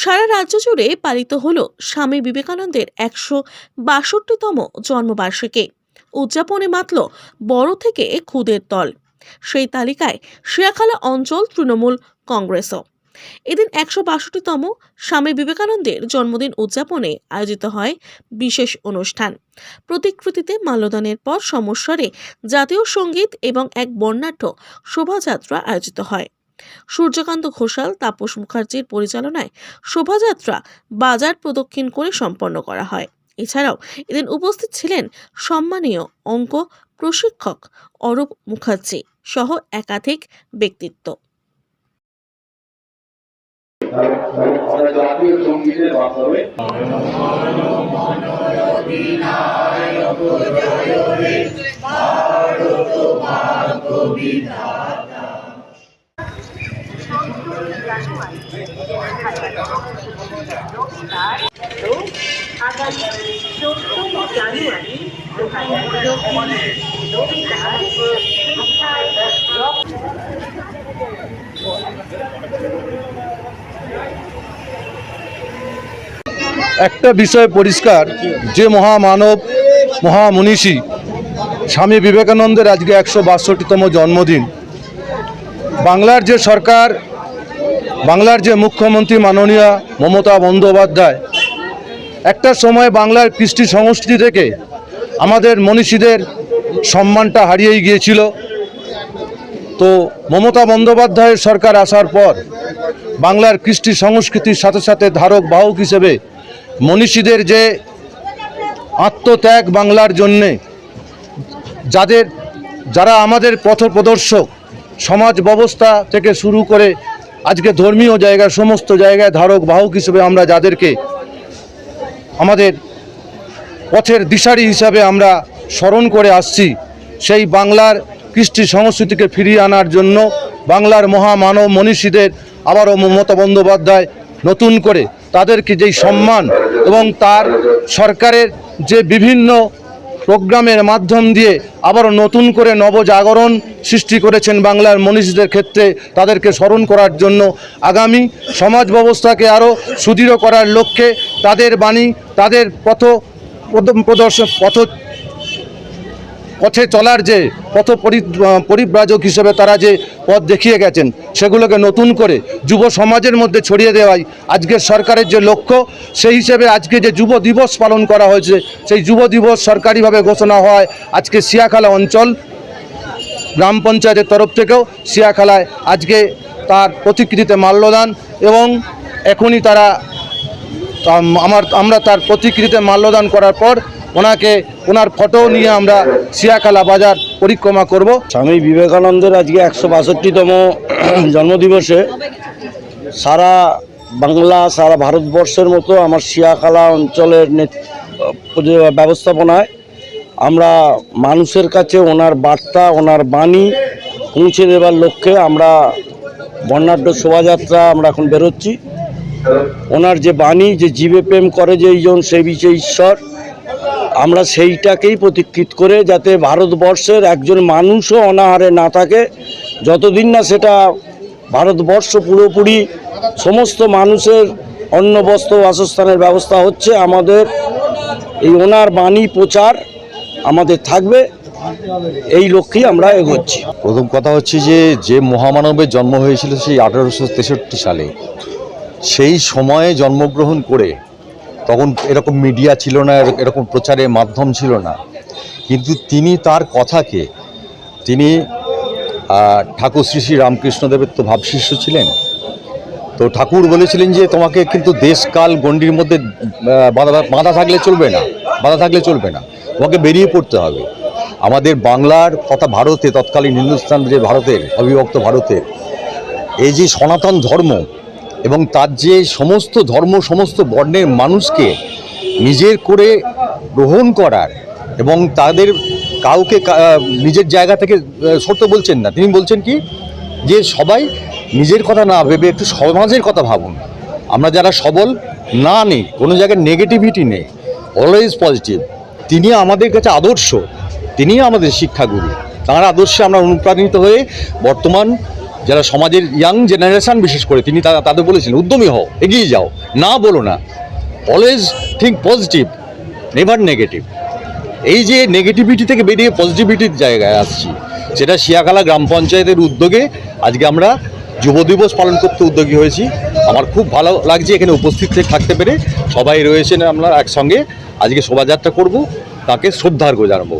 সারা রাজ্য জুড়ে পালিত হল স্বামী বিবেকানন্দের একশো বাষট্টিতম জন্মবার্ষিকী। উদযাপনে মাতল বড় থেকে খুদের দল। সেই তালিকায় শিয়াখালা অঞ্চল তৃণমূল কংগ্রেসও। এদিন একশো বাষট্টিতম স্বামী বিবেকানন্দের জন্মদিন উদযাপনে আয়োজিত হয় বিশেষ অনুষ্ঠান। প্রতিকৃতিতে মাল্যদানের পর সমস্বরে জাতীয় সংগীত এবং এক বর্ণাঢ্য শোভাযাত্রা আয়োজিত হয়। সূর্যকান্ত ঘোষাল তাপস মুখার্জির পরিচালনায় শোভাযাত্রা বাজার প্রদক্ষিণ করে সম্পন্ন করা হয় এছাড়াও এদিন উপস্থিত ছিলেন সম্মানীয় অঙ্ক প্রশিক্ষক অরূপ মুখার্জি সহ একাধিক ব্যক্তিত্ব জাতীয় সঙ্গীতের মাধ্যমে একটা বিষয় পরিষ্কার, যে মহামানব, মহামনীষী স্বামী বিবেকানন্দের আজকে একশো বাষট্টিতম জন্মদিন। বাংলার যে সরকার বাংলার যে মুখ্যমন্ত্রী মাননীয় মমতা বন্দ্যোপাধ্যায়, একটা সময় বাংলার কৃষ্টি সংস্কৃতি থেকে আমাদের মনীষীদের সম্মানটা হারিয়ে গিয়েছিল। তো মমতা বন্দ্যোপাধ্যায়ের সরকার আসার পর বাংলার কৃষ্টি সংস্কৃতির সাথে সাথে ধারক বাহক হিসেবে মনীষীদের যে আত্মত্যাগ বাংলার জন্যে, যাদের, যারা আমাদের পথ প্রদর্শক, সমাজ ব্যবস্থা থেকে শুরু করে আজকে ধর্মীয় জায়গায়, সমস্ত জায়গায় ধারক, বাহক হিসেবে আমরা যাদেরকে আমাদের পথের দিশারি হিসাবে আমরা স্মরণ করে আসছি, সেই বাংলার কৃষ্টি সংস্কৃতিকে ফিরিয়ে আনার জন্য বাংলার মহামানব মনীষীদের আবারও মমতা বন্দ্যোপাধ্যায় নতুন করে তাদেরকে যেই সম্মান এবং তার সরকারের যে বিভিন্ন প্রোগ্রামের মাধ্যম দিয়ে আবারও নতুন করে নবজাগরণ সৃষ্টি করেছেন বাংলার মনীষীদের ক্ষেত্রে তাদেরকে স্মরণ করার জন্য। আগামী সমাজ ব্যবস্থাকে আরও সুদৃঢ় করার লক্ষ্যে তাদের বাণী, তাদের পথ প্রদ- প্রদর্শন পথ পথে চলার যে পথ পরি- পরিব্রাজক হিসেবে তারা যে পথ দেখিয়ে গেছেন, সেগুলোকে নতুন করে যুব সমাজের মধ্যে ছড়িয়ে দেওয়াই আজকের সরকারের যে লক্ষ্য, সেই হিসেবে আজকে যে যুব দিবস পালন করা হয়েছে, সেই যুব দিবস সরকারিভাবে ঘোষণা হয় আজকে সিয়াখালা অঞ্চল গ্রাম পঞ্চায়েতের তরফ থেকেও সিয়াখালায় আজকে তার প্রতিকৃতিতে মাল্যদান এবং এখনই তারা আমার আমরা তার প্রতিকৃতিতে মাল্যদান করার পর ওনাকে, ওনার ফটো নিয়ে আমরা সিয়াখালা বাজার পরিক্রমা করব। স্বামী বিবেকানন্দের আজকে একশো বাষট্টিতম জন্মদিবসে সারা বাংলা, সারা ভারতবর্ষের মতো আমার শিয়াখালা অঞ্চলের ব্যবস্থাপনায় আমরা মানুষের কাছে ওনার বার্তা, ওনার বাণী পৌঁছে দেবার লক্ষ্যে আমরা বর্ণাঢ্য শোভাযাত্রা আমরা এখন বেরোচ্ছি। ওনার যে বাণী, যে জীবে প্রেম করে যে এইজন সেই বিষয়ে ঈশ্বর আমরা সেইটাকেই প্রতীক্ষিত করে যাতে ভারতবর্ষের একজন মানুষও অনাহারে না থাকে। যতদিন না সেটা ভারতবর্ষ পুরোপুরি সমস্ত মানুষের অন্ন বস্ত্র বাসস্থানের ব্যবস্থা হচ্ছে, আমাদের এই ওনার বাণী প্রচার আমাদের থাকবে, এই লক্ষ্যেই আমরা এগোচ্ছি। প্রথম কথা হচ্ছে যে যে মহামানবের জন্ম হয়েছিল সেই আঠারোশো তেষট্টি সালে, সেই সময়ে জন্মগ্রহণ করে তখন এরকম মিডিয়া ছিল না এরকম প্রচারের মাধ্যম ছিল না। কিন্তু তিনি তার কথাকে, তিনি ঠাকুর শ্রী শ্রী রামকৃষ্ণদেবের তো ভাবশিষ্য ছিলেন। তো ঠাকুর বলেছিলেন যে, তোমাকে কিন্তু দেশকাল গণ্ডির মধ্যে বাধা বাধা থাকলে চলবে না, বাধা থাকলে চলবে না, তোমাকে বেরিয়ে পড়তে হবে। আমাদের বাংলার তথা ভারতে, তৎকালীন হিন্দুস্তান যে ভারতের, অবিভক্ত ভারতের, এই যে সনাতন ধর্ম এবং তার যে সমস্ত ধর্ম, সমস্ত বর্ণের মানুষকে নিজের করে গ্রহণ করার এবং তাদের কাউকে নিজের জায়গা থেকে সরতে বলছেন না। তিনি বলছেন কি? যে সবাই নিজের কথা না ভেবে একটু সমাজের কথা ভাবুন। আমরা যারা সবল, না নেই, কোনো জায়গায় নেগেটিভিটি নেই অলওয়েজ পজিটিভ তিনি আমাদের কাছে আদর্শ, তিনিই আমাদের শিক্ষাগুরু। তাঁর আদর্শে আমরা অনুপ্রাণিত হয়ে বর্তমান যারা সমাজের ইয়াং জেনারেশন বিশেষ করে, তিনি তাদের বলেছিলেন উদ্যমী হও, এগিয়ে যাও, না বলো না। Always think positive never negative এই যে নেগেটিভিটি থেকে বেরিয়ে পজিটিভিটির জায়গায় আসছি, সেটা শিয়াখালা গ্রাম পঞ্চায়েতের উদ্যোগে আজকে আমরা যুব দিবস পালন করতে উদ্যোগী হয়েছি। আমার খুব ভালো লাগছে এখানে উপস্থিত থেকে থাকতে পেরে। সবাই রয়েছেন আমরা একসঙ্গে। আজকে শোভাযাত্রা করব, তাকে শ্রদ্ধার্ঘ জানাব